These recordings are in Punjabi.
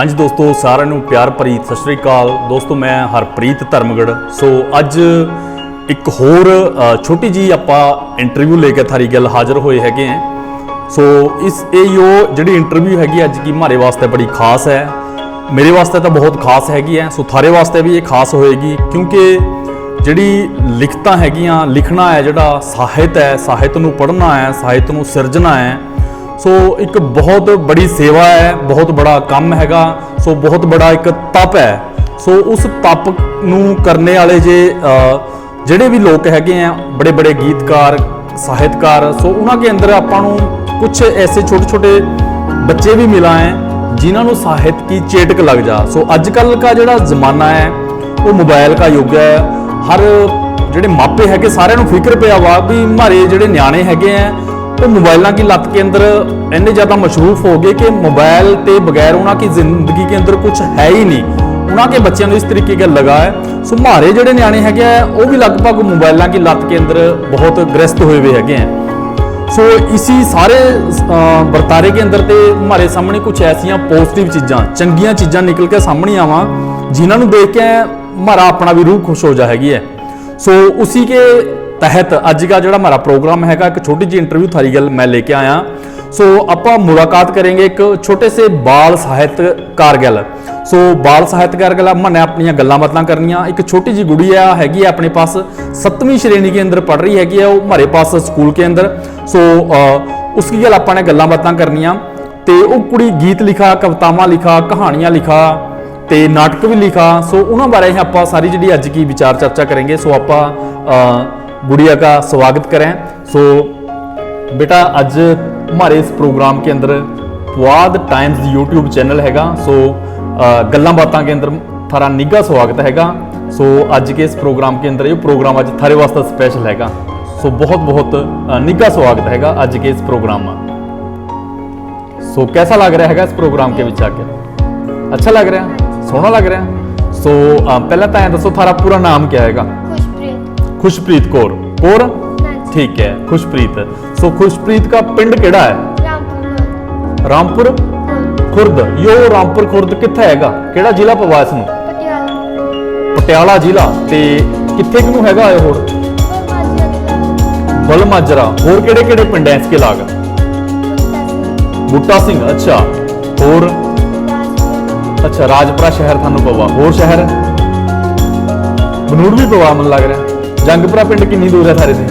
ਹਾਂਜੀ ਦੋਸਤੋ, ਸਾਰਿਆਂ ਨੂੰ ਪਿਆਰ ਭਰੀ ਸਤਿ ਸ਼੍ਰੀ ਅਕਾਲ। ਦੋਸਤੋ, ਮੈਂ ਹਰਪ੍ਰੀਤ ਧਰਮਗੜ ਸੋ, ਅੱਜ ਇੱਕ ਹੋਰ ਛੋਟੀ ਜੀ ਆਪਾਂ ਇੰਟਰਵਿਊ ਲੈ ਕੇ ਥਾਰੀ ਗੱਲ ਹਾਜ਼ਰ ਹੋਏ ਹੈਗੇ ਆ ਸੋ, ਇਸ, ਇਹ ਯੋ ਜਿਹੜੀ ਇੰਟਰਵਿਊ ਹੈਗੀ ਅੱਜ ਕੀ ਮਾਰੇ ਵਾਸਤੇ ਬੜੀ ਖਾਸ ਹੈ। ਮੇਰੇ ਵਾਸਤੇ ਤਾਂ ਬਹੁਤ ਖਾਸ ਹੈਗੀ ਹੈ। ਸੋ ਥਾਰੇ ਵਾਸਤੇ ਵੀ ਇਹ ਖਾਸ ਹੋਏਗੀ, ਕਿਉਂਕਿ ਜਿਹੜੀ ਲਿਖਤਾਂ ਹੈਗੀਆਂ, ਲਿਖਣਾ ਹੈ ਜਿਹੜਾ ਸਾਹਿਤ ਹੈ, ਸਾਹਿਤ ਨੂੰ ਪੜ੍ਹਨਾ ਹੈ, ਸਾਹਿਤ ਨੂੰ ਸਿਰਜਣਾ ਹੈ ਸੋ ਇੱਕ ਬਹੁਤ ਬੜੀ ਸੇਵਾ ਹੈ, ਬਹੁਤ ਬੜਾ ਕੰਮ ਹੈਗਾ, ਸੋ ਬਹੁਤ ਬੜਾ ਇੱਕ ਤਪ ਹੈ। ਸੋ ਉਸ ਤਪ ਨੂੰ ਕਰਨੇ ਵਾਲੇ ਜੇ ਜਿਹੜੇ ਵੀ ਲੋਕ ਹੈਗੇ ਆ, ਬੜੇ ਬੜੇ ਗੀਤਕਾਰ, ਸਾਹਿਤਕਾਰ, ਸੋ ਉਹਨਾਂ ਦੇ ਅੰਦਰ ਆਪਾਂ ਨੂੰ ਕੁਝ ਐਸੇ ਛੋਟੇ ਛੋਟੇ ਬੱਚੇ ਵੀ ਮਿਲਾ ਹੈ, ਜਿਨ੍ਹਾਂ ਨੂੰ ਸਾਹਿਤ ਕੀ ਚੇਟਕ ਲੱਗ ਜਾ। ਸੋ ਅੱਜ ਕੱਲ ਦਾ ਜਿਹੜਾ ਜ਼ਮਾਨਾ ਹੈ, ਉਹ ਮੋਬਾਈਲ ਦਾ ਯੁੱਗ ਹੈ। ਹਰ ਜਿਹੜੇ ਮਾਪੇ ਹੈਗੇ, ਸਾਰਿਆਂ ਨੂੰ ਫਿਕਰ ਪਿਆ ਵਾ ਵੀ ਮਾਰੇ ਜਿਹੜੇ ਨਿਆਣੇ ਹੈਗੇ ਆ ਉਹ ਮੋਬਾਈਲਾਂ ਦੀ ਲੱਤ ਕੇ ਅੰਦਰ ਇੰਨੇ ਜ਼ਿਆਦਾ ਮਸ਼ਹੂਫ ਹੋ ਗਏ ਕਿ मोबाइल ਤੇ ਬਗੈਰ ਉਹਨਾਂ ਦੀ ਜ਼ਿੰਦਗੀ ਕੇ ਅੰਦਰ ਕੁਝ ਹੈ ਹੀ ਨਹੀਂ। ਉਹਨਾਂ ਦੇ ਬੱਚਿਆਂ ਨੂੰ ਇਸ ਤਰੀਕੇ ਦਾ ਲਗਾ ਹੈ। ਸੋ ਮਾਰੇ ਜਿਹੜੇ ਨਿਆਣੇ ਹੈਗੇ ਆ, ਉਹ ਵੀ ਲਗਭਗ ਮੋਬਾਈਲਾਂ ਦੀ ਲੱਤ ਕੇ ਅੰਦਰ ਬਹੁਤ ਗ੍ਰਸਤ ਹੋਏ ਹੋਏ ਹੈਗੇ ਆ। ਸੋ ਇਸੀ ਸਾਰੇ ਵਰਤਾਰੇ ਕੇ ਅੰਦਰ ਤੇ ਹਮਾਰੇ ਸਾਹਮਣੇ ਕੁਝ ਐਸੀਆਂ ਪੋਜ਼ਿਟਿਵ ਚੀਜ਼ਾਂ, ਚੰਗੀਆਂ ਚੀਜ਼ਾਂ ਨਿਕਲ ਕੇ ਸਾਹਮਣੇ ਆਵਾਂ, ਜਿਨ੍ਹਾਂ ਨੂੰ ਦੇਖ ਕੇ ਹਮਾਰਾ ਆਪਣਾ ਵੀ ਰੂਹ ਖੁਸ਼ ਹੋ ਜਾ ਹੈਗੀ ਹੈ। ਸੋ ਉਸੀ ਕੇ ਤਹਿਤ ਅੱਜ ਦਾ ਜਿਹੜਾ ਹਮਾਰਾ ਪ੍ਰੋਗਰਾਮ ਹੈਗਾ, ਇੱਕ ਛੋਟੀ ਜੀ ਇੰਟਰਵਿਊ ਥਾਰੀ ਗੱਲ ਮੈਂ ਲੈ ਕੇ ਆਇਆ। ਸੋ ਆਪਾਂ ਮੁਲਾਕਾਤ ਕਰਾਂਗੇ ਇੱਕ ਛੋਟੇ ਸੇ ਬਾਲ ਸਾਹਿਤ ਕਾਰਗਲ। ਸੋ ਬਾਲ ਸਾਹਿਤ ਕਾਰਗਲ, ਆਪਾਂ ਨੇ ਆਪਣੀਆਂ ਗੱਲਾਂ ਬਾਤਾਂ ਕਰਨੀਆਂ। ਇੱਕ ਛੋਟੀ ਜੀ ਆ ਹੈਗੀ ਹੈ ਆਪਣੇ ਪਾਸ 7ਵੀਂ ਸ਼੍ਰੇਣੀ ਦੇ ਅੰਦਰ ਪੜ ਰਹੀ ਹੈਗੀ ਆ, ਉਹ ਹਮਾਰੇ ਪਾਸ ਸਕੂਲ ਕੇ ਅੰਦਰ। ਸੋ ਉਸ ਉਸकी ਗੱਲ ਆਪਾਂ ਨੇ ਗੱਲਾਂ ਬਾਤਾਂ ਕਰਨੀਆਂ। ਤੇ ਉਹ ਕੁੜੀ ਗੀਤ ਲਿਖਾ, ਕਵਿਤਾਵਾਂ ਲਿਖਾ, ਕਹਾਣੀਆਂ ਲਿਖਾ, ਤੇ ਨਾਟਕ ਵੀ ਲਿਖਾ। ਸੋ ਉਹਨਾਂ ਬਾਰੇ ਹੀ ਆਪਾਂ ਸਾਰੀ ਜਿਹੜੀ ਅੱਜ ਕੀ ਵਿਚਾਰ ਚਰਚਾ ਕਰਾਂਗੇ। ਸੋ ਆਪਾਂ गुड़िया का स्वागत करें। सो बेटा अज हमारे इस प्रोग्राम के अंदर पुआद टाइम्स यूट्यूब चैनल हैगा। सो गलां बातों के अंदर थारा निघा स्वागत हैगा। सो अज के इस प्रोग्राम के अंदर ये प्रोग्राम अज थारे वास्ते स्पैशल हैगा। सो बहुत बहुत निघा स्वागत हैगा अज के इस प्रोग्राम में। सो कैसा लग रहा है इस प्रोग्राम के बीच आके अच्छा लग रहा सोहना लग रहा सो पहले तो ऐसा दसो थारा पूरा नाम क्या है खुशप्रीत खुशप्रीत कौर कौर नाच ठीक है खुशप्रीत सो खुशप्रीत का पिंड ਕਿਹੜਾ ਹੈ रामपुर ਰਾਮਪੁਰ ਖੁਰਦ ਯੋ ਰਾਮਪੁਰ ਖੁਰਦ ਕਿੱਥੇ ਹੈਗਾ ਕਿਹੜਾ ਜ਼ਿਲ੍ਹਾ ਪਵਾ ਇਸ ਨੂੰ पटियाला ਪਟਿਆਲਾ ਜ਼ਿਲ੍ਹਾ ਤੇ ਕਿੱਥੇ ਕੁ ਨੂੰ ਹੈਗਾ ਇਹ ਹੋਰ ਬਲਮਾਜਰਾ ਹੋਰ ਕਿਹੜੇ ਕਿਹੜੇ ਪਿੰਡ ਐ ਇਸਕੇ ਲਾਗ ਬੁੱਟਾ ਸਿੰਘ ਅੱਛਾ ਹੋਰ ਅੱਛਾ ਰਾਜਪੁਰਾ ਸ਼ਹਿਰ ਤੁਹਾਨੂੰ ਪਵਾ ਹੋਰ ਸ਼ਹਿਰ ਬਨੂੜ ਵੀ ਪਵਾ ਮਨ ਲੱਗ ਰਿਹਾ ਜੰਗਪੁਰਾ ਪਿੰਡ ਕਿੰਨੀ ਦੂਰ ਹੈ ਥਾਰੇ ਦੇ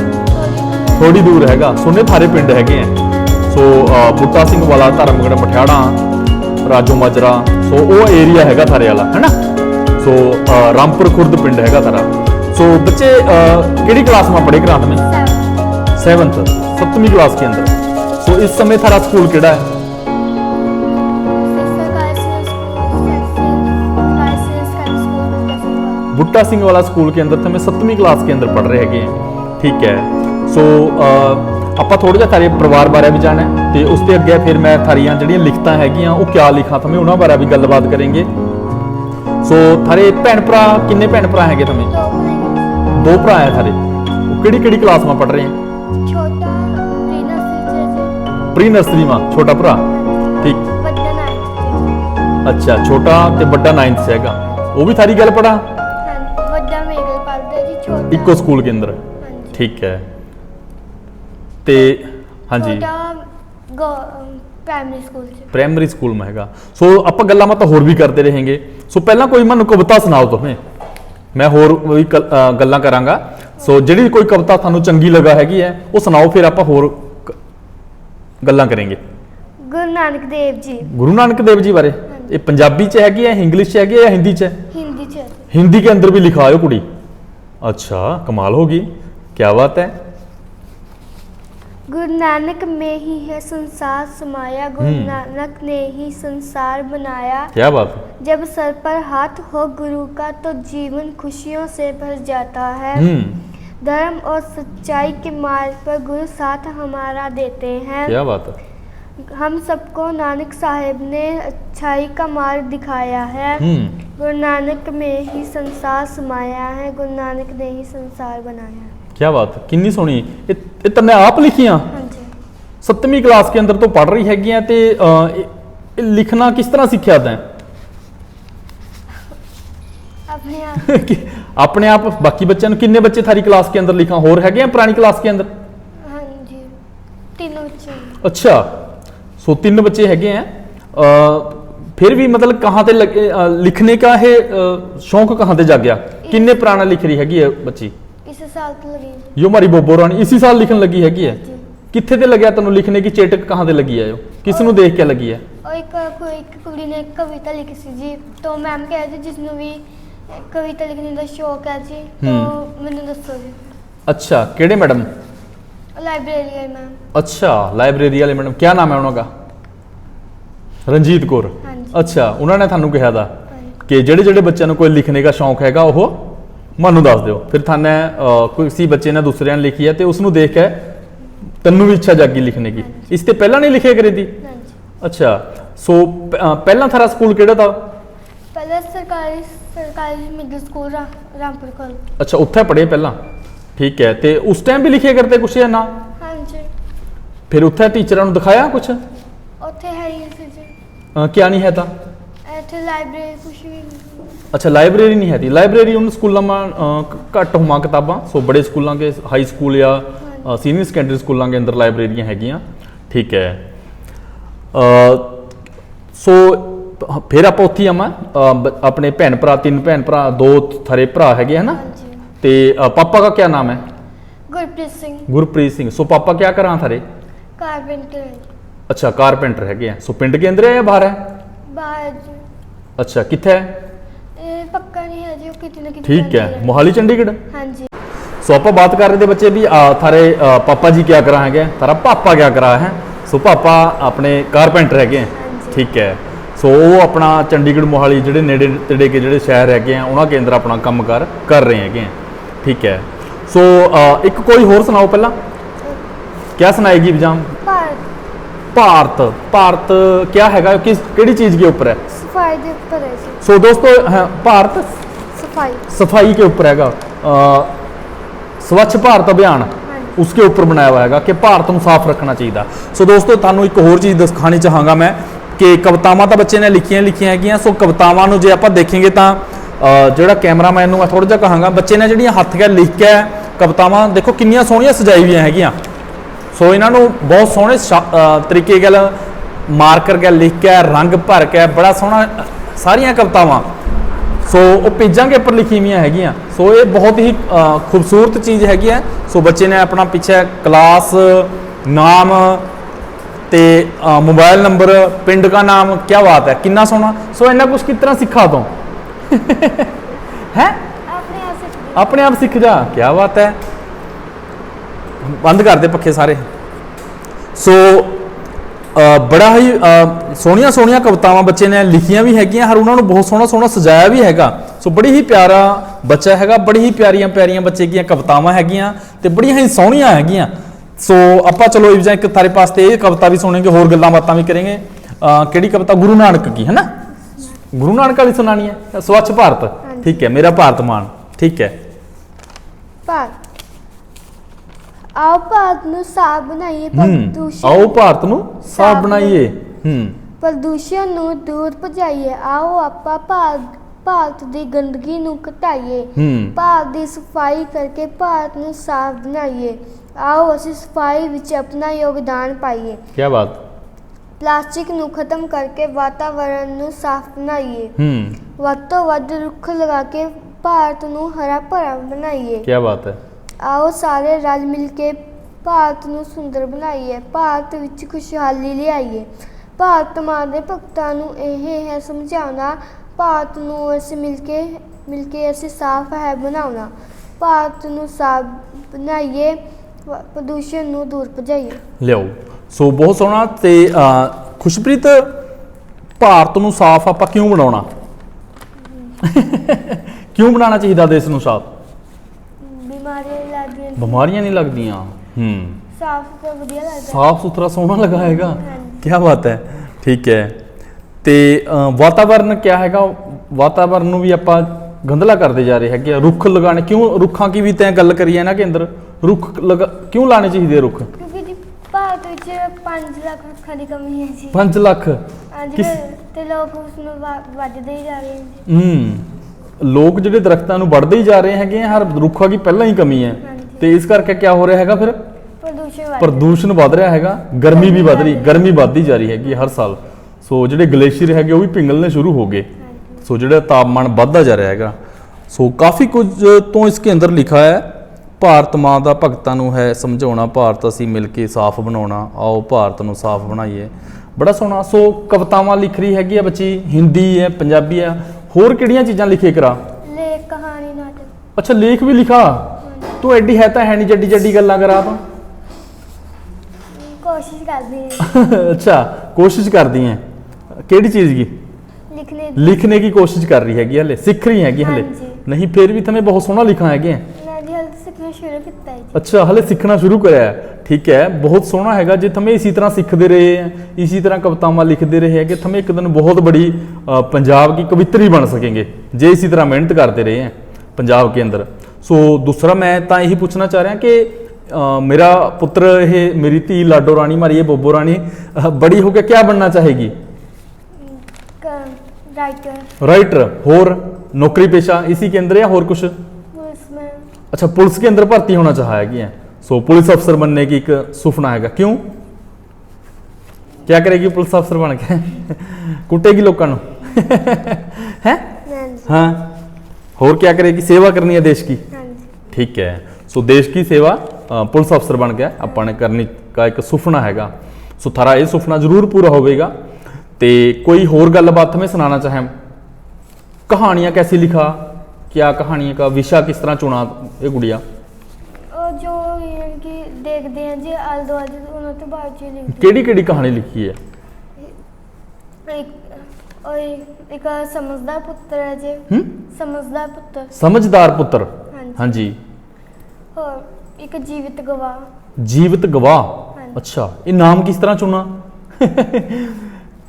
ਥੋੜੀ ਦੂਰ ਹੈਗਾ। ਸੋਨੇ ਥਾਰੇ ਪਿੰਡ ਹੈਗੇ ਆ। ਸੋ ਬੁੱਟਾ ਸਿੰਘ ਵਾਲਾ ਧਰਮਗੜ ਮਠਿਆੜਾ ਰਾਜੋ ਮਾਜਰਾ ਸੋ ਉਹ ਏਰੀਆ ਹੈਗਾ ਥਾਰੇ ਵਾਲਾ ਹੈਨਾ? ਸੋ ਰਾਮਪੁਰ ਖੁਰਦ ਪਿੰਡ ਹੈਗਾ ਥਾਰਾ ਸੋ ਬੱਚੇ ਕਿਹੜੀ ਕਲਾਸ ਮਾ ਪੜੇ ਕਰਾਂਤ ਨੇ? 7th 7ਵੀਂ ਕਲਾਸ ਕੇ ਅੰਦਰ। ਸੋ ਇਸ ਸਮੇਂ ਥਾਰਾ ਸਕੂਲ ਕਿਹੜਾ ਹੈ? बुट्टा सिंह वाला स्कूल के अंदर तुम्हें सप्तमी क्लास के अंदर पढ़ रहे हैगे हैं ठीक है ਸੋ ਆਪਾਂ ਥੋੜਾ ਜਿਹਾ ਤਾਰੇ ਪਰਿਵਾਰ ਬਾਰੇ ਵੀ ਜਾਣਨਾ ਹੈ ਤੇ ਉਸ ਤੇ ਅੱਗੇ ਫਿਰ ਮੈਂ ਥਾਰੀਆਂ ਜਿਹੜੀਆਂ ਲਿਖਤਾਂ ਹੈਗੀਆਂ ਉਹ ਕਿਆ ਲਿਖਾਂ ਤੁਮੇ ਉਹਨਾਂ ਬਾਰੇ ਵੀ ਗੱਲਬਾਤ ਕਰਾਂਗੇ ਸੋ ਥਾਰੇ ਭੈਣ ਭਰਾ ਕਿੰਨੇ ਭੈਣ ਭਰਾ ਹੈਗੇ ਤੁਮੇ ਦੋ ਭਰਾ ਹੈ ਥਾਰੇ ਉਹ ਕਿਹੜੀ ਕਿਹੜੀ ਕਲਾਸ में पढ़ रहे हैं छोटा रीना से ਪ੍ਰੀ ਨਰਸਰੀ में ਛੋਟਾ ਭਰਾ ਠੀਕ बड्डा नाइट ਅੱਛਾ ਛੋਟਾ ਤੇ ਵੱਡਾ 9th से ਹੈਗਾ ਉਹ ਵੀ ਥਾਰੀ ਗੱਲ ਪੜਾ बड्डा मेरे ਇੱਕੋ ਸਕੂਲ ਕੇ ਅੰਦਰ ਠੀਕ ਹੈ। ਤੇ ਹਾਂਜੀ। ਪ੍ਰਾਇਮਰੀ ਸਕੂਲ ਚ। ਪ੍ਰਾਇਮਰੀ ਸਕੂਲ ਮੈਂ ਹੈਗਾ। ਸੋ ਆਪਾਂ ਗੱਲਾਂ ਬਾਤਾਂ ਹੋਰ ਵੀ ਕਰਦੇ ਰਹੇਂਗੇ। ਸੋ ਪਹਿਲਾਂ ਕੋਈ ਮੈਨੂੰ ਕਵਿਤਾ ਸੁਣਾਓ ਤੁਸੀਂ ਮੈਂ ਹੋਰ ਵੀ ਗੱਲਾਂ ਕਰਾਂਗਾ। ਸੋ ਜਿਹੜੀ ਕੋਈ ਕਵਿਤਾ ਤੁਹਾਨੂੰ ਚੰਗੀ ਲੱਗਾ ਹੈਗੀ ਹੈ ਉਹ ਸੁਣਾਓ ਫਿਰ ਆਪਾਂ ਹੋਰ ਗੱਲਾਂ ਕਰਾਂਗੇ। ਗੁਰੂ ਨਾਨਕ ਦੇਵ ਜੀ। ਗੁਰੂ ਨਾਨਕ ਦੇਵ ਜੀ ਬਾਰੇ। ਇਹ ਪੰਜਾਬੀ ਚ ਹੈਗੀ ਹੈ ਇੰਗਲਿਸ਼ ਚ ਹੈਗੀ ਹੈ ਜਾਂ ਹਿੰਦੀ ਚ ਹਿੰਦੀ ਚ ਹਿੰਦੀ ਕੇ ਅੰਦਰ ਵੀ ਲਿਖਾ ਕੁੜੀ। अच्छा कमाल होगी। क्या बात है? गुरु नानक में ही है संसार समाया गुरु हम्म। नानक ने ही संसार बनाया। क्या बात है? जब सर पर हाथ हो गुरु का तो जीवन खुशियों से भर जाता है। हम्म। धर्म और सच्चाई के मार्ग पर गुरु साथ हमारा देते हैं। क्या बात है? हम सबको नानक साहिब ने अच्छाई का मार्ग दिखाया है हम्म गुरु नानक में ही संसार समाया है गुरु नानक ने ही संसार बनाया है क्या बात है किन्नी सोनी ये ये तुमने आप लिखियां हाँ जी सप्तमी क्लास के अंदर तो पढ़ रही हैगी हैं ते अ, ये- ये लिखना किस तरह सीखा तैं अपने आप कि अपने आप बाकी बच्चों किन्ने बच्चे थारी क्लास के अंदर लिखा और है पुरानी क्लास के अंदर हाँ जी तीनों बच्चे हैं। अच्छा सो तीन बच्चे हैगे हैं अ, फिर भी मतलब कहाँ ते लगे अ, लिखने का है अ, शौक कहाँ ते जाग गया किन्ने पुराना लिख रही हैगी है बच्ची इस साल तो लगी यो हमारी बोबो रानी इसी साल लिखन लगी हैगी है जी किथे ते लग्या तेन लिखने की चेटक कहाँ ते लगी है यो किस ਨੂੰ ਦੇਖ ਕੇ ਲੱਗੀ ਹੈ और एक कोई एक कुड़ी ने एक कविता लिखी सी जी तो मैम कह रहे थे जिसनु भी कविता लिखने का शौक है जी तो मैंने दसो जी ਅੱਛਾ ਕਿਹੜੇ ਮੈਡਮ ਲਾਇਬ੍ਰੇਰੀ ਹੈ ਮੈਮ ਅੱਛਾ ਲਾਇਬ੍ਰੇਰੀ ਵਾਲੇ ਮੈਡਮ ਕੀ ਨਾਮ ਹੈ ਉਹਨਾਂ ਦਾ? ਰਣਜੀਤ ਕੌਰ। ਹਾਂਜੀ। ਅੱਛਾ ਉਹਨਾਂ ਨੇ ਤੁਹਾਨੂੰ ਕਿਹਾ ਦਾ ਹਾਂਜੀ। ਕਿ ਜਿਹੜੇ ਜਿਹੜੇ ਬੱਚਿਆਂ ਨੂੰ ਕੋਈ ਲਿਖਣੇ ਦਾ ਸ਼ੌਂਕ ਹੈਗਾ ਉਹ ਮੈਨੂੰ ਦੱਸ ਦਿਓ। ਫਿਰ ਥਾਨੇ ਕਿਸੇ ਬੱਚੇ ਨੇ ਦੂਸਰਿਆਂ ਨੇ ਲਿਖੀ ਹੈ ਤੇ ਉਸ ਨੂੰ ਦੇਖ ਕੇ ਤੈਨੂੰ ਵੀ ਇੱਛਾ ਜਾਗੀ ਲਿਖਣੇ ਦੀ ਇਸ ਤੇ ਪਹਿਲਾਂ ਨਹੀਂ ਲਿਖਿਆ ਕਰੀ ਤੀ ਹਾਂਜੀ। ਅੱਛਾ ਸੋ ਪ- ਅ, ਪਹਿਲਾਂ ਥਾਰਾ ਸਕੂਲ ਕਿਹੜਾ ਦਾ? ਪਹਿਲਾਂ ਸਰਕਾਰੀ ਸਰਕਾਰੀ ਮਿਡਲ ਸਕੂਲ ਰਾਮਪੁਰ ਕੋਲ। ਅੱਛਾ ਉੱਥੇ ਪੜ੍ਹੇ ਪਹਿਲਾਂ? ਠੀਕ ਹੈ ਤੇ ਉਸ ਟਾਈਮ ਵੀ ਲਿਖਿਆ ਕਰਦੇ ਕੁਛ ਜਾਂ ਨਾ? जी ਫਿਰ ਉੱਥੇ ਟੀਚਰਾਂ ਨੂੰ ਦਿਖਾਇਆ ਕੁਛ? ਉੱਥੇ ਹੈ ਹੀ ਸੀ ਜੀ। ਅ, ਕਿਆ ਨਹੀਂ ਹੈ ਤਾਂ? ਇੱਥੇ ਲਾਇਬ੍ਰੇਰੀ ਕੁਛ ਵੀ ਨਹੀਂ। ਅੱਛਾ ਲਾਇਬ੍ਰੇਰੀ ਨਹੀਂ ਹੈ ਦੀ ਲਾਇਬ੍ਰੇਰੀ ਉਹਨਾਂ ਸਕੂਲਾਂ ਮਾ ਘੱਟ ਹੋਵਾਂ ਕਿਤਾਬਾਂ। ਸੋ ਬੜੇ ਸਕੂਲਾਂ ਕੇ ਹਾਈ ਸਕੂਲ ਜਾਂ ਸੀਨੀਅਰ ਸੈਕੰਡਰੀ ਸਕੂਲਾਂ ਦੇ ਅੰਦਰ ਲਾਇਬ੍ਰੇਰੀਆਂ ਹੈਗੀਆਂ। ਠੀਕ ਹੈ। ਅ, ਸੋ ਫਿਰ ਆਪਾਂ ਉੱਥੇ ਆਵਾਂ। ਆਪਣੇ ਭੈਣ ਭਰਾ ਤਿੰਨ ਭੈਣ ਭਰਾ ਦੋ ਥਰੇ ਭਰਾ ਹੈਗੇ ਹਨਾ? ਹਾਂਜੀ। ਤੇ ਅ, ਪਾਪਾ ਦਾ ਕੀ ਨਾਮ ਹੈ ਗੁਰਪ੍ਰੀਤ ਸਿੰਘ ਗੁਰਪ੍ਰੀਤ ਸਿੰਘ ਸੋ ਪਾਪਾ ਕੀ ਕਰਾਂ ਥਰੇ ਕਾਰਪੈਂਟਰ ਅੱਛਾ ਕਾਰਪੈਂਟਰ ਹੈਗੇ ਆ ਸੋ ਪਿੰਡ ਕੇ ਅੰਦਰ ਹੈ ਜਾਂ ਬਾਹਰ ਹੈ ਬਾਹਰ ਜੀ ਅੱਛਾ ਕਿੱਥੇ ਹੈ ਇਹ ਪੱਕਾ ਨਹੀਂ ਹੈ ਜੀ ਉਹ ਕਿਤੇ ਨਾ ਕਿਤੇ ਠੀਕ ਜਾਂਦੇ ਹੈ ਰਹਿੰਦੇ। ਮੋਹਾਲੀ ਚੰਡੀਗੜ੍ਹ ਹਾਂਜੀ सो आप बात कर रहे थे बच्चे भी आ, थारे आ, पापा जी क्या करा है थारा पापा क्या करा है सो पापा अपने कारपेंटर हैगे हैं ਹਾਂਜੀ। ਠੀਕ ਹੈ ਸੋ ਉਹ ਆਪਣਾ ਚੰਡੀਗੜ੍ਹ ਮੋਹਾਲੀ ਜਿਹੜੇ ਨੇੜੇ ਤੇੜੇ ਕੇ ਜਿਹੜੇ ਸ਼ਹਿਰ ਹੈਗੇ ਆ ਉਹਨਾਂ ਕੇ ਅੰਦਰ ਆਪਣਾ ਕੰਮਕਾਰ ਕਰ ਰਹੇ ਹੈਗੇ ਆ ਠੀਕ ਹੈ ਸੋ ਆ, ਇੱਕ ਕੋਈ ਹੋਰ ਸੁਣਾਓ ਪਹਿਲਾਂ ਕਿਆ ਸੁਣਾਏਗੀ ਬਜਾਮ ਭਾਰਤ ਭਾਰਤ ਭਾਰਤ ਕਿਆ ਹੈਗਾ ਕਿਸ ਕਿਹੜੀ ਚੀਜ਼ के ऊपर है ਸਫਾਈ ਦੇ ਉੱਪਰ ਹੈ ਜੀ सो दोस्तों हाँ, भारत ਸਫਾਈ सफाई के ऊपर हैगा अ, स्वच्छ भारत अभियान ਹਾਂਜੀ उसके ऊपर बनाया हुआ हैगा कि ਭਾਰਤ ਨੂੰ ਸਾਫ਼ ਰੱਖਣਾ ਚਾਹੀਦਾ ਸੋ ਦੋਸਤੋ ਤੁਹਾਨੂੰ ਇੱਕ ਹੋਰ ਚੀਜ਼ ਦਿਖਾਣੀ ਚਾਹਾਂਗਾ ਮੈਂ ਕਿ ਕਵਿਤਾਵਾਂ ਤਾਂ ਬੱਚੇ ਨੇ ਲਿਖੀਆਂ ਲਿਖੀਆਂ ਹੈਗੀਆਂ ਸੋ ਕਵਿਤਾਵਾਂ ਨੂੰ ਜੇ ਆਪਾਂ ਦੇਖਾਂਗੇ ਤਾਂ ਅ, ਜਿਹੜਾ ਕੈਮਰਾਮੈਨ ਨੂੰ ਮੈਂ ਥੋੜਾ ਜਿਹਾ ਕਹਾਂਗਾ ਬੱਚੇ ਨੇ ਜਿਹੜੀਆਂ ਹੱਥ ਗਿਆ ਲਿਖਿਆ ਕਵਿਤਾਵਾਂ ਦੇਖੋ ਕਿੰਨੀਆਂ ਸੋਹਣੀਆਂ ਸਜਾਈ ਹੋਈਆਂ ਹੈਗੀਆਂ। ਸੋ ਇਹਨਾਂ ਨੂੰ ਬਹੁਤ ਸੋਹਣੇ ਸ਼ਾ- ਤਰੀਕੇ ਨਾਲ ਮਾਰਕਰ ਕੇ ਲਿਖ ਕੇ ਰੰਗ ਭਰ ਕੇ ਬੜਾ ਸੋਹਣਾ ਸਾਰੀਆਂ ਕਵਿਤਾਵਾਂ। ਸੋ ਉਹ ਪੇਜਾਂ ਦੇ ਉੱਪਰ ਲਿਖੀ ਹੋਈਆਂ ਹੈਗੀਆਂ। ਸੋ ਇਹ ਬਹੁਤ ਹੀ ਖੂਬਸੂਰਤ ਚੀਜ਼ ਹੈਗੀ ਹੈ। ਸੋ ਬੱਚੇ ਨੇ ਆਪਣਾ ਪਿੱਛੇ ਕਲਾਸ ਨਾਮ ਤੇ ਅ, ਮੋਬਾਈਲ ਨੰਬਰ ਪਿੰਡ ਦਾ ਨਾਮ ਕੀ ਬਾਤ ਹੈ ਕਿੰਨਾ ਸੋਹਣਾ। ਸੋ ਇੰਨਾ ਕੁਝ ਕਿਸ ਤਰ੍ਹਾਂ ਸਿੱਖਾ ਤੋਂ? ਹੈ? ਆਪਣੇ ਆਪ ਸੇ ਆਪਣੇ ਆਪ ਸਿੱਖ ਜਾ। ਕੀ ਬਾਤ ਹੈ। ਬੰਦ ਕਰ ਦੇ ਪੱਖੇ ਸਾਰੇ। ਸੋ ਬੜਾ ਹੀ ਸੋਹਣੀਆਂ ਸੋਹਣੀਆਂ ਕਵਿਤਾਵਾਂ ਬੱਚੇ ਨੇ ਲਿਖੀਆਂ ਵੀ ਹੈਗੀਆਂ। ਹਰ ਉਹਨਾਂ ਨੂੰ ਬਹੁਤ ਸੋਹਣਾ ਸੋਹਣਾ ਸਜਾਇਆ ਵੀ ਹੈਗਾ। ਸੋ ਬੜੀ ਹੀ ਪਿਆਰਾ ਬੱਚਾ ਹੈਗਾ। ਬੜੀ ਹੀ ਪਿਆਰੀਆਂ ਪਿਆਰੀਆਂ ਬੱਚੇ ਦੀਆਂ ਕਵਿਤਾਵਾਂ ਹੈਗੀਆਂ ਤੇ ਬੜੀਆਂ ਹੀ ਸੋਹਣੀਆਂ ਹੈਗੀਆਂ। ਸੋ ਆਪਾਂ ਚਲੋ ਇਹ ਜਾਂ ਇੱਕ ਤਾਰੇ ਪਾਸ ਤੇ ਇਹ ਕਵਿਤਾ ਵੀ ਸੁਣਾਂਗੇ ਹੋਰ ਗੱਲਾਂ ਬਾਤਾਂ ਵੀ ਕਰਾਂਗੇ। ਕਿਹੜੀ ਕਵਿਤਾ? ਗੁਰੂ ਨਾਨਕ ਕੀ ਹੈ ਨਾ? ਗੁਰੂ ਨਾਨਕ ਵਾਲੀ ਸੁਣਾਣੀ ਹੈ? ਸਵੱਛ ਭਾਰਤ। ਠੀਕ ਹੈ ਮੇਰਾ ਭਾਰਤ ਮਾਨ। ਠੀਕ ਹੈ। ਭਾਰਤ। ਆਓ ਭਾਰਤ ਨੂੰ ਸਾਫ਼ ਬਣਾਈਏ ਪ੍ਰਦੂਸ਼ਣ ਆਓ ਭਾਰਤ ਨੂੰ ਸਾਫ਼ ਬਣਾਈਏ। ਹੂੰ। ਪ੍ਰਦੂਸ਼ਣ ਨੂੰ ਦੂਰ ਭਜਾਈਏ। ਆਓ ਆਪਾਂ ਭਾਰਤ ਭਾਰਤ ਦੀ ਗੰਦਗੀ ਨੂੰ ਘਟਾਈਏ। ਭਾਰਤ ਦੀ ਸਫ਼ਾਈ ਕਰਕੇ ਭਾਰਤ ਨੂੰ ਸਾਫ਼ ਬਣਾਈਏ। ਆਓ ਅਸੀਂ ਸਫ਼ਾਈ ਵਿੱਚ ਆਪਣਾ ਯੋਗਦਾਨ ਪਾਈਏ। ਕੀ ਬਾਤ। ਪਲਾਸਟਿਕ ਨੂੰ ਖਤਮ ਕਰਕੇ ਵਾਤਾਵਰਣ ਨੂੰ ਸਾਫ਼ ਬਣਾਈਏ। ਹੂੰ। ਵੱਧ ਤੋਂ ਵੱਧ ਰੁੱਖ ਲਗਾ ਕੇ ਭਾਰਤ ਨੂੰ ਹਰਾ ਭਰਾ ਬਣਾਈਏ। ਕੀ ਬਾਤ ਹੈ। ਆਓ ਸਾਰੇ ਰਲ ਮਿਲ ਕੇ ਭਾਰਤ ਨੂੰ ਸੁੰਦਰ ਬਣਾਈਏ ਭਾਰਤ ਵਿੱਚ ਖੁਸ਼ਹਾਲੀ ਲਿਆਈਏ। ਭਾਰਤ ਮਾਂ ਦੇ ਭਗਤਾਂ ਨੂੰ ਇਹ ਹੈ ਸਮਝਾਉਣਾ ਭਾਰਤ ਨੂੰ ਅਸੀਂ ਮਿਲ ਕੇ ਮਿਲ ਕੇ ਅਸੀਂ ਸਾਫ਼ ਹੈ ਬਣਾਉਣਾ। ਭਾਰਤ ਨੂੰ ਸਾਫ਼ ਬਣਾਈਏ ਪ੍ਰਦੂਸ਼ਣ ਨੂੰ ਦੂਰ ਭਜਾਈਏ। ਲਿਆਓ। ਸੋ ਬਹੁਤ ਸੋਹਣਾ ਤੇ ਖੁਸ਼ਪ੍ਰੀਤ ਭਾਰਤ ਨੂੰ ਸਾਫ਼ ਆਪਾਂ ਕਿਉਂ ਬਣਾਉਣਾ? ਕਿਉਂ ਬਣਾਉਣਾ ਚਾਹੀਦਾ ਦੇਸ਼ ਨੂੰ ਸਾਫ਼? ਬਿਮਾਰੀਆਂ ਲੱਗਦੀਆਂ। ਬਿਮਾਰੀਆਂ ਨਹੀਂ ਲੱਗਦੀਆਂ। ਹੂੰ। ਸਾਫ਼ ਤਾਂ ਵਧੀਆ ਲੱਗਦਾ। ਸਾਫ਼ ਸੁਥਰਾ ਸੋਹਣਾ ਲਗਾ ਹੈਗਾ। ਕੀ ਬਾਤ ਹੈ। ਠੀਕ ਹੈ। ਤੇ ਵਾਤਾਵਰਨ ਕਿਆ ਹੈਗਾ? ਵਾਤਾਵਰਨ ਨੂੰ ਵੀ ਆਪਾਂ ਗੰਦਲਾ ਕਰਦੇ ਜਾ ਰਹੇ ਹੈਗੇ। ਰੁੱਖ ਲਗਾਣੇ ਕਿਉਂ ਰੁੱਖਾਂ ਕੀ ਵੀ ਤੈਂ ਗੱਲ ਕਰੀ ਹੈ ਨਾ ਕਿ ਅੰਦਰ ਰੁੱਖ ਕਿਉਂ ਲਾਣੇ ਚਾਹੀਦੇ ਰੁੱਖ? ਭਾਰਤ ਵਿੱਚ 5 ਲੱਖ ਰੁੱਖਾਂ ਦੀ ਕਮੀ ਹੈ ਜੀ। 5 ਲੱਖ? ਅੱਜ ਕਿਸ- ਤੇ ਲੋਕ ਉਸ ਨੂੰ ਵਾ- ਵੱਢਦੇ ਹੀ ਜਾ ਰਹੇ ਨੇ। ਹੂੰ। ਲੋਕ ਜਿਹੜੇ ਦਰਖਤਾਂ ਨੂੰ ਵੱਢਦੇ ਹੀ ਜਾ ਰਹੇ ਹੈਗੇ ਆ ਹਰ ਰੁੱਖਾਂ ਦੀ ਪਹਿਲਾਂ ਹੀ ਕਮੀ ਹੈ। ਹਾਂਜੀ। ਤੇ ਇਸ ਕਰਕੇ ਕੀ ਹੋ ਰਿਹਾ ਹੈਗਾ ਫਿਰ? ਪ੍ਰਦੂਸ਼ਣ ਵੱਧ ਪ੍ਰਦੂਸ਼ਣ ਵੱਧ ਰਿਹਾ ਹੈਗਾ ਗਰਮੀ ਵੀ ਵੱਧ ਰਹੀ ਗਰਮੀ ਵੱਧਦੀ ਜਾ ਰਹੀ ਹੈਗੀ ਹਰ ਸਾਲ। ਸੋ ਜਿਹੜੇ ਗਲੇਸ਼ੀਅਰ ਹੈਗੇ ਉਹ ਵੀ ਪਿਘਲਣੇ ਸ਼ੁਰੂ ਹੋ ਗਏ। ਸੋ ਜਿਹੜਾ ਤਾਪਮਾਨ ਵੱਧਦਾ ਜਾ ਰਿਹਾ ਹੈਗਾ। ਸੋ ਕਾਫੀ ਕੁਝ ਤੋਂ ਇਸਕੇ ਅੰਦਰ ਲਿਖਾ ਹੈ। ਭਾਰਤ ਮਾਂ ਦਾ ਭਗਤਾਂ ਨੂੰ ਹੈ ਸਮਝਾਉਣਾ ਭਾਰਤ ਅਸੀਂ ਮਿਲ ਕੇ ਸਾਫ਼ ਬਣਾਉਣਾ। ਆਓ ਭਾਰਤ ਨੂੰ ਸਾਫ਼ ਬਣਾਈਏ। ਬੜਾ ਸੋਹਣਾ। ਸੋ ਕਵਿਤਾਵਾਂ ਲਿਖ ਰਹੀ ਹੈਗੀ ਆ ਬੱਚੀ। ਹਿੰਦੀ ਹੈ ਪੰਜਾਬੀ ਹੈ। ਹੋਰ ਕਿਹੜੀਆਂ ਚੀਜ਼ਾਂ ਲਿਖੇ ਕਰਾ? ਲੇਖ ਕਹਾਣੀ ਨਾਟਕ। ਅੱਛਾ ਲੇਖ ਵੀ ਲਿਖਾ? ਤੂੰ ਐਡੀ ਹੈ ਤਾਂ ਹੈ ਨਹੀਂ ਜੱਡੀ ਜੱਡੀ ਗੱਲਾਂ ਕਰਾ ਆਪ। ਕੋਸ਼ਿਸ਼ ਕਰਦੀ ਅੱਛਾ ਕੋਸ਼ਿਸ਼ ਕਰਦੀ ਹੈ। ਕਿਹੜੀ ਚੀਜ਼ ਦੀ? ਲਿਖਨੇ ਲਿਖਨੇ ਦੀ ਕੋਸ਼ਿਸ਼ ਕਰ ਰਹੀ ਹੈਗੀ ਹਲੇ। ਸਿੱਖ ਰਹੀ ਹੈਗੀ ਹਲੇ। ਨਹੀਂ ਫਿਰ ਵੀ ਤਮੇ ਬਹੁਤ ਸੋਹਣਾ ਲਿਖਾ ਹੈਗੇ ਆ ਸਿੱਖਣਾ ਸ਼ੁਰੂ ਕੀਤਾ ਹੈ ਜੀ। ਅੱਛਾ ਹਲੇ ਸਿੱਖਣਾ ਸ਼ੁਰੂ ਕਰਿਆ ਹੈ। ਠੀਕ ਹੈ ਬਹੁਤ ਸੋਹਣਾ ਹੈਗਾ। ਜੇ ਥਮੇ ਇਸੇ ਤਰ੍ਹਾਂ ਸਿੱਖਦੇ ਰਹੇ ਹੈ ਇਸੇ ਤਰ੍ਹਾਂ ਕਵਿਤਾਵਾਂ ਲਿਖਦੇ ਰਹੇ ਹੈ ਕਿ ਥਮੇ ਇੱਕ ਦਿਨ ਬਹੁਤ ਬੜੀ ਪੰਜਾਬ ਦੀ ਕਵਿਤਰੀ ਬਣ ਸਕेंगे ਜੇ ਇਸੇ ਤਰ੍ਹਾਂ ਮਿਹਨਤ ਕਰਦੇ ਰਹੇ ਹੈ ਪੰਜਾਬ ਕੇ ਅੰਦਰ। ਸੋ ਦੂਸਰਾ ਮੈਂ ਤਾਂ ਇਹੀ ਪੁੱਛਣਾ ਚਾਹ ਰਿਹਾ ਕਿ ਮੇਰਾ ਪੁੱਤਰ ਇਹ ਮੇਰੀ ਧੀ ਲਾਡੋ ਰਾਣੀ ਮਾਰੀ ਬੋਬੋ ਰਾਣੀ ਬੜੀ ਹੋ ਕੇ ਕੀ ਬਣਨਾ ਚਾਹੇਗੀ? ਰਾਈਟਰ ਰਾਈਟਰ ਹੋਰ ਨੌਕਰੀ ਪੇਸ਼ਾ ਇਸੇ ਕੇ ਜਾਂ ਹੋਰ ਕੁਝ अच्छा पुलिस के अंदर भर्ती होना चाहा है सो पुलिस अफसर बनने की एक सुपना हैगा क्यों क्या करेगी पुलिस अफसर बन के कुटेगी लोगों है हाँ और क्या करेगी सेवा करनी है देश की ठीक है ਸੋ ਦੇਸ਼ ਦੀ ਸੇਵਾ ਪੁਲਿਸ ਅਫਸਰ ਬਣ ਗਿਆ ਆਪਾਂ ਨੇ ਕਰਨੀ ਦਾ ਇੱਕ ਸੁਪਨਾ ਹੈਗਾ ਸੋ ਥਾਰਾ ਇਹ ਸੁਪਨਾ ਜ਼ਰੂਰ ਪੂਰਾ ਹੋਵੇਗਾ ਤੇ ਕੋਈ ਹੋਰ ਗੱਲਬਾਤ ਮੈਂ ਸੁਣਾਣਾ ਚਾਹਾਂ ਕਹਾਣੀਆਂ ਕੈਸੀ ਲਿਖਾ क्या कहानियां का विषय किस तरह चुना ये गुड़िया और जो ये कि देखते हैं जी आल दुआल जी उन्होंने तो बात जी लिखी ਕਿਹੜੀ ਕਿਹੜੀ ਕਹਾਣੀ ਲਿਖੀ ਹੈ एक और एक एक समझदार पुत्र है जी ਹੂੰ समझदार पुत्र ਸਮਝਦਾਰ ਪੁੱਤਰ हाँ जी ਹਾਂਜੀ और एक जीवित गवाह ਜੀਵਤ ਗਵਾਹ ਹਾਂਜੀ। अच्छा ये नाम किस तरह चुना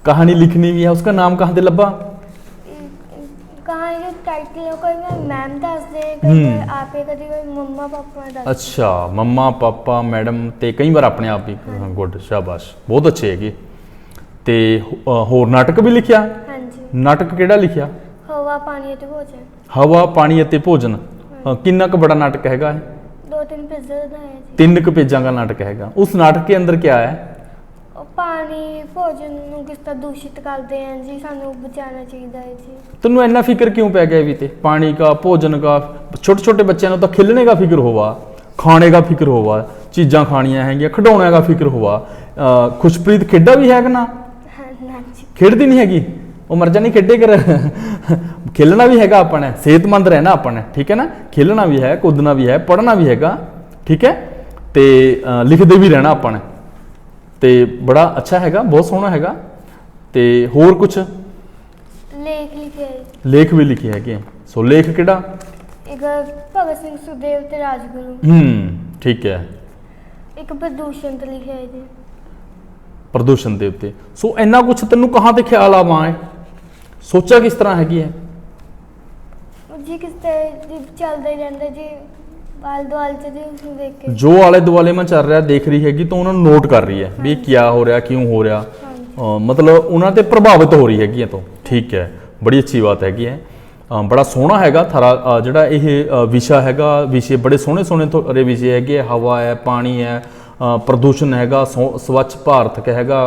कहानी लिखनी भी है उसका नाम कहाँ से लब्बा कहाँ ਅੱਛਾ ਮੰਮਾ ਪਾਪਾ ਮੈਡਮ ਤੇ ਕਈ ਵਾਰ ਆਪਣੇ ਆਪ ਵੀ ਗੁੱਡ ਸ਼ਾਬਾਸ਼। ਬਹੁਤ ਅੱਛੇ ਹੈਗੇ। ਤੇ ਹੋਰ ਨਾਟਕ ਵੀ ਲਿਖਿਆ? ਹਾਂਜੀ। ਨਾਟਕ ਕਿਹੜਾ ਲਿਖਿਆ? ਹਵਾ ਪਾਣੀ ਅਤੇ ਭੋਜਨ। ਹਵਾ ਪਾਣੀ ਅਤੇ ਭੋਜਨ। ਕਿੰਨਾ ਕੁ ਬੜਾ ਨਾਟਕ ਹੈਗਾ ਇਹ? ਦੋ ਤਿੰਨ ਪਿੱਜ਼ਾ ਬਣਾਏ ਜੀ। ਤਿੰਨ ਕੁ ਪੇਜਾਂ ਦਾ ਨਾਟਕ ਹੈਗਾ। ਉਸ ਨਾਟਕ ਦੇ ਅੰਦਰ ਕੀ ਆਇਆ ਹੈ? ਪਾਣੀ ਭੋਜਨ ਨੂੰ ਕਿਸ ਤਰ੍ਹਾਂ ਦੂਸ਼ਿਤ ਕਰਦੇ ਆ ਜੀ? ਸਾਨੂੰ ਬਚਾਉਣਾ ਚਾਹੀਦਾ ਹੈ ਜੀ। ਤੈਨੂੰ ਇੰਨਾ ਫਿਕਰ ਕਿਉਂ ਪੈ ਗਿਆ ਵੀ ਤੇ? ਪਾਣੀ का ਭੋਜਨ का ਛੋਟੇ ਛੋਟੇ ਬੱਚਿਆਂ ਨੂੰ ਤਾਂ ਖੇਲਣੇ ਦਾ ਫਿਕਰ ਹੋਵਾ ਖਾਣੇ ਦਾ ਫਿਕਰ ਹੋਵਾ ਚੀਜ਼ਾਂ ਖਾਣੀਆਂ ਹੈਗੀਆਂ ਖਿਡੌਣਿਆਂ ਦਾ ਫਿਕਰ ਹੋਵਾ ਖੁਸ਼ਪ੍ਰੀਤ ਖੇਡਾ ਵੀ ਹੈ ਕਿ ਨਾ? ਹਾਂ ਨਾ ਜੀ। ਖੇਡਦੀ ਨਹੀਂ ਹੈਗੀ? ਉਹ ਮਰ ਜਾਣੀ ਖੇਡੇ ਕਰ। ਖੇਲਣਾ ਵੀ ਹੈਗਾ ਆਪਾਂ ਨੇ ਸਿਹਤਮੰਦ ਰਹਿਣਾ ਆਪਾਂ ਨੇ ਠੀਕ ਹੈ ਨਾ? ਖੇਲਣਾ ਵੀ ਹੈ ਕੁੱਦਣਾ ਵੀ ਹੈ ਪੜ੍ਹਨਾ ਵੀ ਹੈਗਾ ਠੀਕ ਹੈ? ਤੇ ਲਿਖਦੇ ਵੀ ਰਹਿਣਾ ਆਪਾਂ ਨੇ ਤੇ ਬੜਾ ਅੱਛਾ ਹੈਗਾ ਬਹੁਤ ਸੋਹਣਾ ਹੈਗਾ। ਤੇ ਹੋਰ ਕੁਝ ਲੇਖ ਲਿਖਿਆ ਹੈ ਲੇਖ ਵੀ ਲਿਖੇ ਹੈਗੇ ਆ। ਸੋ ਲੇਖ ਕਿਹੜਾ? ਇੱਕ ਭਗਤ ਸਿੰਘ ਸੁਖਦੇਵ ਤੇ ਰਾਜਗੁਰੂ। ਹੂੰ ਠੀਕ ਹੈ। ਇੱਕ ਪ੍ਰਦੂਸ਼ਣ ਤੇ ਲਿਖਿਆ ਹੈ ਜੀ ਪ੍ਰਦੂਸ਼ਣ ਦੇ ਉੱਤੇ। ਸੋ ਇੰਨਾ ਕੁਝ ਤੈਨੂੰ ਕਹਾਂ ਤੇ ਖਿਆਲ ਆਵਾਂ ਹੈ ਸੋਚਿਆ ਕਿਸ ਤਰ੍ਹਾਂ ਹੈਗੀ ਹੈ ਜੀ ਕਿਸ ਤਰ੍ਹਾਂ ਜੀ ਚੱਲਦਾ ਹੀ ਰਹਿੰਦਾ ਜੀ। ਆਲ ਦੁਆਲ ਚ ਜੀ ਉਸਨੂੰ ਦੇਖ ਕੇ ਜੋ ਆਲੇ ਦੁਆਲੇ ਮੈਂ ਚੱਲ ਰਿਹਾ ਦੇਖ ਰਹੀ ਹੈਗੀ ਤਾਂ ਉਹਨਾਂ ਨੂੰ ਨੋਟ ਕਰ ਰਹੀ ਹੈ ਵੀ ਇਹ ਕੀ ਹੋ ਰਿਹਾ ਕਿਉਂ ਹੋ ਰਿਹਾ। ਅ, ਮਤਲਬ ਉਹਨਾਂ ਤੇ ਪ੍ਰਭਾਵਿਤ ਹੋ ਰਹੀ ਹੈਗੀ ਹੈ ਤੋਂ। ਠੀਕ ਹੈ ਬੜੀ ਅੱਛੀ ਬਾਤ ਹੈਗੀ ਹੈ। ਅ, ਬੜਾ ਸੋਹਣਾ ਹੈਗਾ ਥਾਰਾ ਅ, ਜਿਹੜਾ ਇਹ ਅ, ਵਿਸ਼ਾ ਹੈਗਾ ਵਿਸ਼ੇ ਬੜੇ ਸੋਹਣੇ ਸੋਹਣੇ ਤੁਹਾਡੇ ਵਿਸ਼ੇ ਹੈਗੇ। ਹਵਾ ਹੈ ਪਾਣੀ ਹੈ ਪ੍ਰਦੂਸ਼ਣ ਹੈਗਾ ਸਵੱਛ ਭਾਰਤ ਹੈਗਾ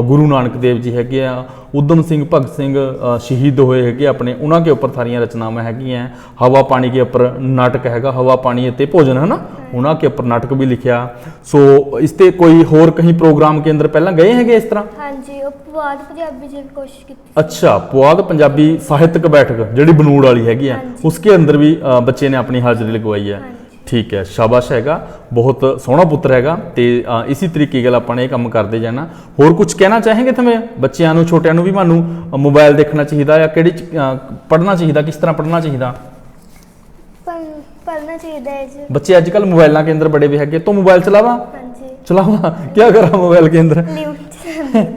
ਗੁਰੂ ਨਾਨਕ ਦੇਵ ਜੀ ਹੈਗੇ ਆ ਉਦਮ ਸਿੰਘ ਭਗਤ ਸਿੰਘ ਸ਼ਹੀਦ ਹੋਏ ਹੈਗੇ ਆਪਣੇ ਉਹਨਾਂ ਕੇ ਉੱਪਰ ਸਾਰੀਆਂ ਰਚਨਾਵਾਂ ਹੈਗੀਆਂ ਹਵਾ ਪਾਣੀ ਕੇ ਉੱਪਰ ਨਾਟਕ ਹੈਗਾ ਹਵਾ ਪਾਣੀ ਅਤੇ ਭੋਜਨ ਹੈ ਨਾ ਉਹਨਾਂ ਕੇ ਉੱਪਰ ਨਾਟਕ ਵੀ ਲਿਖਿਆ। ਸੋ ਇਸ ਤੇ ਕੋਈ ਹੋਰ ਕਹੀਂ ਪ੍ਰੋਗਰਾਮ ਕੇ ਅੰਦਰ ਪਹਿਲਾਂ ਗਏ ਹੈਗੇ ਇਸ ਤਰ੍ਹਾਂ? ਹਾਂਜੀ ਉਹ ਬਾਅਦ ਪੰਜਾਬੀ ਵੀ ਕੋਸ਼ਿਸ਼ ਕੀਤੀ ਅੱਛਾ ਪੁਆਧ ਪੰਜਾਬੀ ਸਾਹਿਤਕ ਬੈਠਕ ਜਿਹੜੀ ਬਨੂੜ ਵਾਲੀ ਹੈਗੀ ਆ। ਉਸਕੇ ਅੰਦਰ ਵੀ ਬੱਚੇ ਨੇ ਆਪਣੀ ਹਾਜ਼ਰੀ ਲਗਵਾਈ ਹੈ। ਠੀਕ ਹੈ ਸ਼ਾਬਾਸ਼ ਹੈਗਾ ਬਹੁਤ ਸੋਹਣਾ ਪੁੱਤਰ ਹੈਗਾ ਤੇ ਇਸੇ ਤਰੀਕੇ ਨਾਲ ਆਪਾਂ ਨੇ ਇਹ ਕੰਮ ਕਰਦੇ ਜਾਣਾ। ਹੋਰ ਕੁਝ ਕਹਿਣਾ ਚਾਹੇਂਗੇ ਤੁਮੇ ਬੱਚਿਆਂ ਨੂੰ ਛੋਟਿਆਂ ਨੂੰ ਵੀ ਮਾਨੂੰ ਮੋਬਾਈਲ ਦੇਖਣਾ ਚਾਹੀਦਾ ਜਾਂ ਕਿਹੜੀ ਪੜ੍ਹਨਾ ਚਾਹੀਦਾ ਕਿਸ ਤਰ੍ਹਾਂ ਪੜ੍ਹਨਾ ਚਾਹੀਦਾ? ਪੜ੍ਹਨਾ ਚਾਹੀਦਾ ਹੈ ਬੱਚੇ ਅੱਜ ਕੱਲ ਮੋਬਾਈਲਾਂ ਕੇ ਅੰਦਰ ਬੜੇ ਵੀ ਹੈਗੇ। ਤੂੰ ਮੋਬਾਈਲ ਚਲਾਵਾ? ਹਾਂਜੀ। ਚਲਾਵਾ? ਕੀ ਕਰਾਂ ਮੋਬਾਈਲ ਕੇ ਅੰਦਰ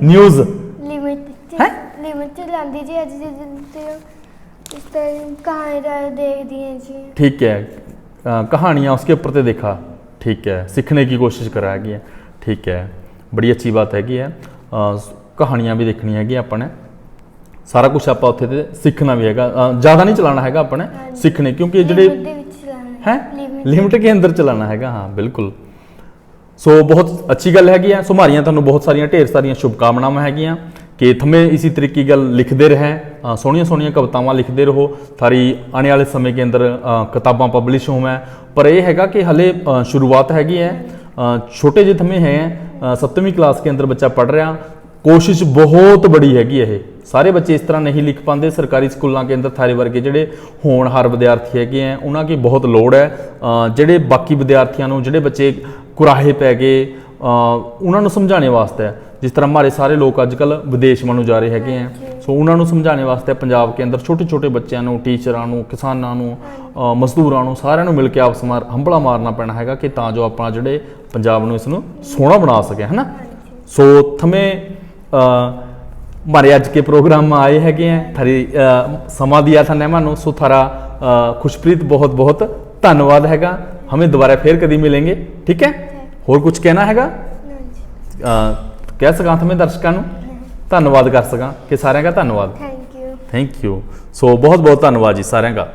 ਨਿਊਜ਼ ਲਿਮਿਟ ਹੈ? ਲਿਮਿਟ ਚਲਾਉਂਦੀ ਜੀ ਅੱਜ ਦੇ ਦਿਨ ਤੇ। ਇਸ ਤਰ੍ਹਾਂ ਕਹਾਣੀ ਦੇਖਦੀ ਹੈ ਜੀ। ਠੀਕ ਹੈ। कहानियाँ उसके ऊपर से देखा ठीक है सीखने की कोशिश करा हैगी है ठीक है बड़ी अच्छी बात हैगी है अ, कहानियाँ भी देखनी हैगी ਆਪਾਂ ਨੇ ਸਾਰਾ ਕੁਝ ਆਪਾਂ ਉੱਥੇ ਤੇ ਸਿੱਖਣਾ ਵੀ ਹੈਗਾ ਅ, ਜ਼ਿਆਦਾ ਨਹੀਂ ਚਲਾਉਣਾ ਹੈਗਾ ਆਪਾਂ ਨੇ ਸਿੱਖਣੇ ਕਿਉਂਕਿ ਜਿਹੜੇ ਲਿਮਿਟ ਦੇ ਵਿੱਚ ਚਲਾਉਣਾ ਹੈ Limit ਲਿਮਟ ਕੇ ਅੰਦਰ ਚਲਾਣਾ ਹੈਗਾ ਹਾਂ ਬਿਲਕੁਲ ਸੋ ਬਹੁਤ ਅੱਛੀ ਗੱਲ ਹੈਗੀ ਆ ਸੁਮਾਰੀਆਂ ਤੁਹਾਨੂੰ ਬਹੁਤ ਸਾਰੀਆਂ ਢੇਰ ਸਾਰੀਆਂ ਸ਼ੁਭਕਾਮਨਾਵਾਂ ਹੈਗੀਆਂ ਕਿ थमें इसी ਤਰੀਕੇ ਗੱਲ ਲਿਖਦੇ लिखते ਸੋਹਣੀਆਂ ਸੋਹਣੀਆਂ सोहनिया ਲਿਖਦੇ ਰਹੋ। ਥਾਰੀ थारी ਵਾਲੇ ਸਮੇਂ समय ਅੰਦਰ ਕਿਤਾਬਾਂ ਪਬਲਿਸ਼ पब्लिश ਪਰ ਇਹ ਹੈਗਾ ਕਿ कि ਸ਼ੁਰੂਆਤ ਹੈਗੀ ਹੈ। ਛੋਟੇ ਜਿਹੇ ਥਮੇ ਹੈ हैं ਕਲਾਸ क्लास ਅੰਦਰ ਬੱਚਾ बच्चा ਰਿਹਾ। ਕੋਸ਼ਿਸ਼ ਬਹੁਤ ਬੜੀ ਹੈਗੀ ਇਹ। ਸਾਰੇ ਬੱਚੇ ਇਸ ਤਰ੍ਹਾਂ ਨਹੀਂ ਲਿਖ ਪਾਉਂਦੇ। ਸਰਕਾਰੀ ਸਕੂਲਾਂ ਦੇ ਅੰਦਰ ਥਾਰੇ ਵਰਗੇ ਜਿਹੜੇ ਹੋਣਹਾਰ ਵਿਦਿਆਰਥੀ ਹੈਗੇ ਆ ਉਹਨਾਂ ਕੀ ਬਹੁਤ ਲੋੜ ਹੈ। ਜਿਹੜੇ ਬਾਕੀ ਵਿਦਿਆਰਥੀਆਂ ਨੂੰ, ਜਿਹੜੇ ਬੱਚੇ ਕੁਰਾਹੇ ਪੈ ਗਏ ਉਹਨਾਂ ਨੂੰ ਸਮਝਾਉਣੇ ਵਾਸਤੇ। ਜਿਸ ਤਰ੍ਹਾਂ ਹਮਾਰੇ ਸਾਰੇ ਲੋਕ ਅੱਜ ਕੱਲ ਵਿਦੇਸ਼ ਵੱਲ ਨੂੰ ਜਾ ਰਹੇ ਹੈਗੇ ਆ ਸੋ ਉਹਨਾਂ ਨੂੰ ਸਮਝਾਉਣ ਵਾਸਤੇ ਪੰਜਾਬ ਕੇ ਅੰਦਰ ਛੋਟੇ ਛੋਟੇ ਬੱਚਿਆਂ ਨੂੰ ਟੀਚਰਾਂ ਨੂੰ ਕਿਸਾਨਾਂ ਨੂੰ ਅ, ਮਜ਼ਦੂਰਾਂ ਨੂੰ ਸਾਰਿਆਂ ਨੂੰ ਮਿਲ ਕੇ ਆਪਸ ਮਾਰ ਹੰਬਲਾ ਮਾਰਨਾ ਪੈਣਾ ਹੈਗਾ ਕਿ ਤਾਂ ਜੋ ਆਪਾਂ ਜਿਹੜੇ ਪੰਜਾਬ ਨੂੰ ਇਸ ਨੂੰ ਸੋਹਣਾ ਬਣਾ ਸਕੇ ਹਨਾ ਸੋ ਥਮੇ ਅ, हमारे आज के प्रोग्राम में आए हैगे हैं थारी अ, समा दिया था ने मानो सो थारा अ, खुशप्रीत बहुत बहुत धन्यवाद हैगा हमें दोबारा फिर कभी मिलेंगे ठीक है ਹੋਰ ਕੁਝ ਕਹਿਣਾ ਹੈਗਾ ਹਾਂਜੀ ਅ, ਕਹਿ ਸਕਾਂ ਥਮੇ ਦਰਸ਼ਕਾਂ ਨੂੰ? ਧੰਨਵਾਦ ਕਰ ਸਕਾਂ। ਕਿ ਸਾਰਿਆਂ ਦਾ ਧੰਨਵਾਦ। Thank you thank you so ਬਹੁਤ ਬਹੁਤ ਧੰਨਵਾਦ ਜੀ ਸਾਰਿਆਂ ਦਾ।